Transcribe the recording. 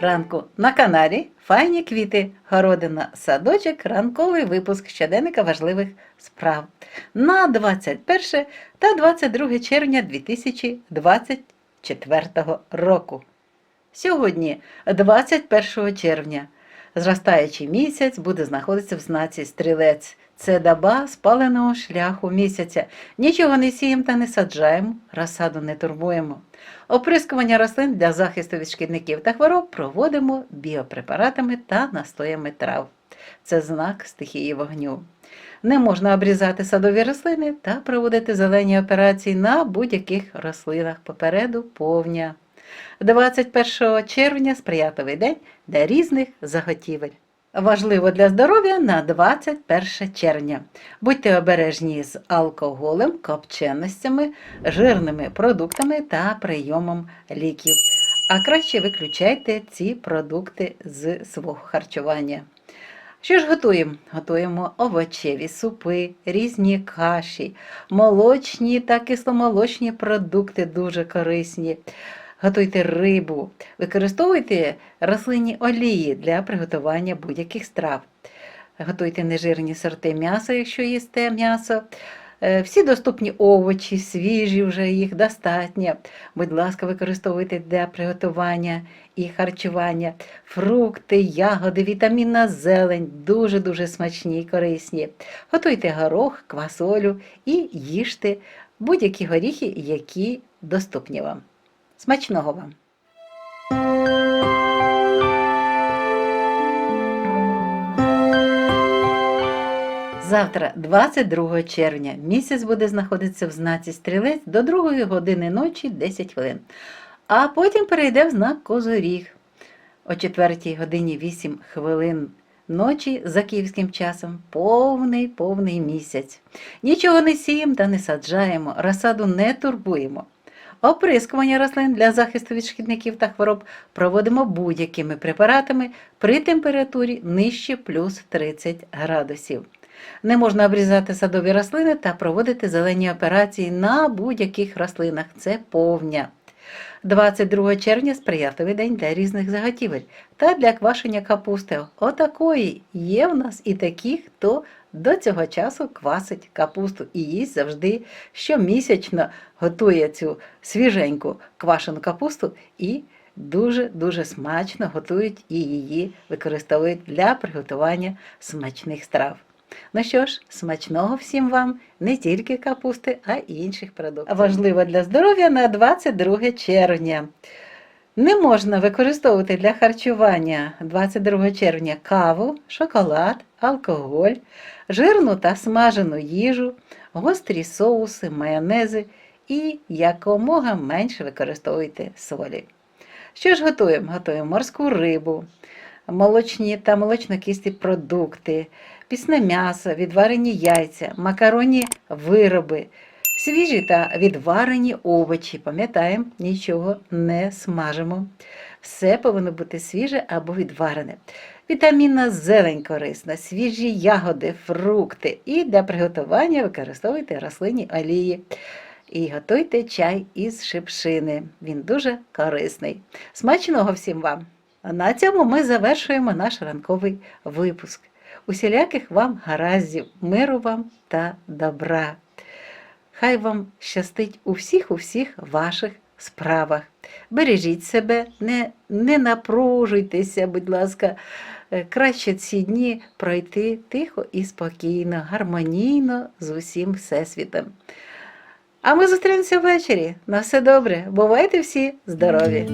ранку на каналі Файні квіти, городина, садочок, ранковий випуск щоденника важливих справ на 21 та 22 червня 2024 року. Сьогодні, 21 червня, зростаючий місяць буде знаходитися в знаці стрілець. Це доба спаленого шляху місяця. Нічого не сіємо та не саджаємо, розсаду не турбуємо. Оприскування рослин для захисту від шкідників та хвороб проводимо біопрепаратами та настоями трав. Це знак стихії вогню. Не можна обрізати садові рослини та проводити зелені операції на будь-яких рослинах попереду повня. 21 червня сприятливий день для різних заготівель. Важливо для здоров'я на 21 червня. Будьте обережні з алкоголем, копченостями, жирними продуктами та прийомом ліків. А краще виключайте ці продукти з свого харчування. Що ж готуємо? Готуємо овочеві супи, різні каші, молочні та кисломолочні продукти дуже корисні. Готуйте рибу, використовуйте рослинні олії для приготування будь-яких страв. Готуйте нежирні сорти м'яса, якщо їсте м'ясо. Е, Всі доступні овочі, свіжі вже їх достатньо. Будь ласка, використовуйте для приготування і харчування. Фрукти, ягоди, вітамінна зелень дуже-дуже смачні і корисні. Готуйте горох, квасолю і їжте будь-які горіхи, які доступні вам. Смачного вам! Завтра, 22 червня, місяць буде знаходитися в знаці стрілець до 2 години ночі 10 хвилин, а потім перейде в знак Козоріг о 4 годині 8 хвилин ночі за київським часом повний повний місяць. Нічого не сіємо та не саджаємо, розсаду не турбуємо. Оприскування рослин для захисту від шкідників та хвороб проводимо будь-якими препаратами при температурі нижче плюс 30 градусів. Не можна обрізати садові рослини та проводити зелені операції на будь-яких рослинах. Це повня. 22 червня сприятливий день для різних заготівель та для квашення капусти. Отакої є в нас і такі, хто до цього часу квасить капусту і їсть завжди щомісячно готує цю свіженьку квашену капусту і дуже-дуже смачно готують і її використовують для приготування смачних страв. Ну що ж, смачного всім вам, не тільки капусти, а й інших продуктів. Важливо для здоров'я на 22 червня. Не можна використовувати для харчування 22 червня каву, шоколад, алкоголь, жирну та смажену їжу, гострі соуси, майонези і якомога менше використовуйте солі. Що ж готуємо? Готуємо морську рибу, молочні та молочнокисті продукти, пісне м'ясо, відварені яйця, макаронні вироби, свіжі та відварені овочі. Пам'ятаємо, нічого не смажимо. Все повинно бути свіже або відварене. Вітамінна зелень корисна, свіжі ягоди, фрукти. І для приготування використовуйте рослинні олії. І готуйте чай із шипшини. Він дуже корисний. Смачного всім вам! На цьому ми завершуємо наш ранковий випуск. Усіляких вам гараздів, миру вам та добра. Хай вам щастить у всіх у всіх ваших справах. Бережіть себе, не, не напружуйтеся, будь ласка, Е, краще ці дні пройти тихо і спокійно, гармонійно з усім Всесвітом. А ми зустрінемося ввечері. На все добре. Бувайте всі здорові!